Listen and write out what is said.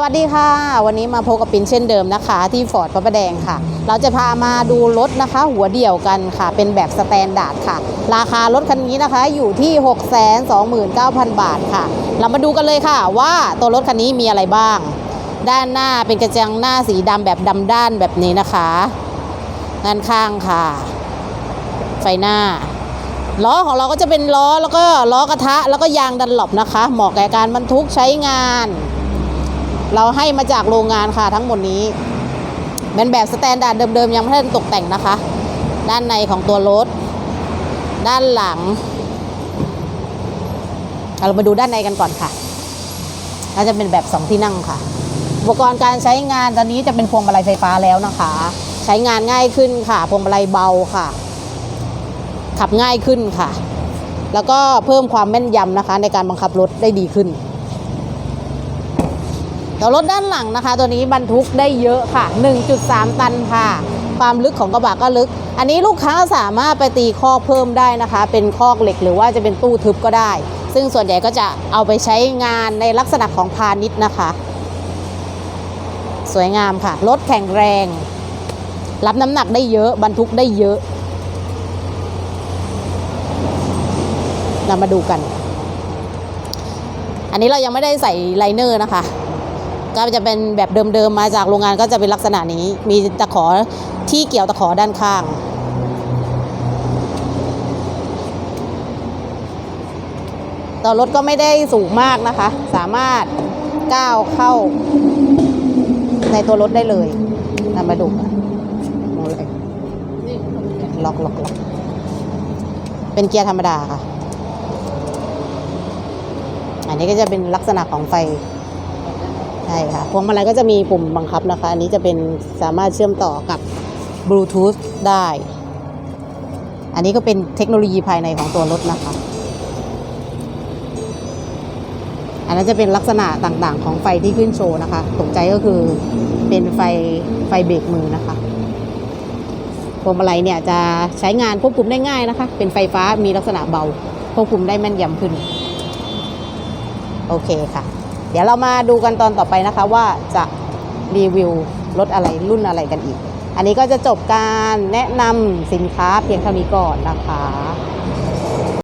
สวัสดีค่ะ วันนี้มาพบกับปินเช่นเดิมนะคะ ที่ฟอร์ดพระประแดงค่ะ เราจะพามาดูรถนะคะ หัวเดี่ยวกันค่ะ เป็นแบบสแตนดาร์ดค่ะ ราคารถคันนี้นะคะอยู่ที่ 629,000 บาทค่ะ เรามาดูกันเลยค่ะ ว่าตัวรถคันนี้มีอะไรบ้าง ด้านหน้าเป็นกระจังหน้าสีดำแบบดำด้านแบบนี้นะคะด้านข้างค่ะ ไฟหน้าล้อของเราก็จะเป็นล้อแล้วก็ล้อกระทะแล้วก็ยางดันหลบนะคะ เหมาะแก่การบรรทุกใช้งาน เราให้มาจากโรงงานค่ะทั้งหมดนี้เป็นแบบสแตนดาร์ดเดิมๆ ยังไม่ได้ตกแต่งนะคะ ด้านในของตัวรถ ด้านหลัง เรามาดูด้านในกันก่อนค่ะก็จะเป็นแบบสองที่นั่งค่ะ อุปกรณ์การใช้งานตอนนี้จะเป็นพวงมาลัยไฟฟ้าแล้วนะคะ ใช้งานง่ายขึ้นค่ะ พวงมาลัยเบาค่ะ ขับง่ายขึ้นค่ะ แล้วก็เพิ่มความแม่นยำนะคะ ในการบังคับรถได้ดีขึ้น ตัวรถด้านหลังนะคะ ตัวนี้บรรทุกได้เยอะค่ะ 1.3 ตันค่ะ ความลึกของกระบะก็ลึก อันนี้ลูกค้าสามารถไปตีคอกเพิ่มได้นะคะ เป็นคอกเหล็กหรือว่าจะเป็นตู้ทึบก็ได้ ซึ่งส่วนใหญ่ก็จะเอาไปใช้งานในลักษณะของพาณิชย์นะคะ สวยงามค่ะ รถแข็งแรง รับน้ำหนักได้เยอะ บรรทุกได้เยอะเรามาดูกัน อันนี้เรายังไม่ได้ใส่ไลเนอร์นะคะ ก็จะเป็นแบบเดิมๆมาจากโรงงานก็จะเป็นลักษณะนี้ มีตะขอที่เกี่ยวตะขอด้านข้าง ต่อรถก็ไม่ได้สูงมากนะคะ สามารถก้าวเข้าในตัวรถได้เลยเรามาดูกันมองเลยล็อกล็อกล็อกเป็นเกียร์ธรรมดาค่ะ อันนี้ก็จะเป็นลักษณะของไฟ ใช่ค่ะพวงมาลัยก็จะมีปุ่มบังคับนะคะ อันนี้จะเป็นสามารถเชื่อมต่อกับบลูทูธได้ อันนี้ก็เป็นเทคโนโลยีภายในของตัวรถนะคะ อันนั้นจะเป็นลักษณะต่างๆ ของไฟที่ขึ้นโชว์นะคะตกใจก็คือเป็นไฟไฟเบรกมือนะคะพวงมาลัยเนี่ยจะใช้งานควบคุมได้ง่ายนะคะ เป็นไฟฟ้ามีลักษณะเบาควบคุมได้แม่นยำขึ้น โอเคค่ะ เดี๋ยวเรามาดูกันตอนต่อไปนะคะว่าจะรีวิวรถอะไรรุ่นอะไรกันอีก อันนี้ก็จะจบการแนะนำสินค้าเพียงเท่านี้ก่อนนะคะ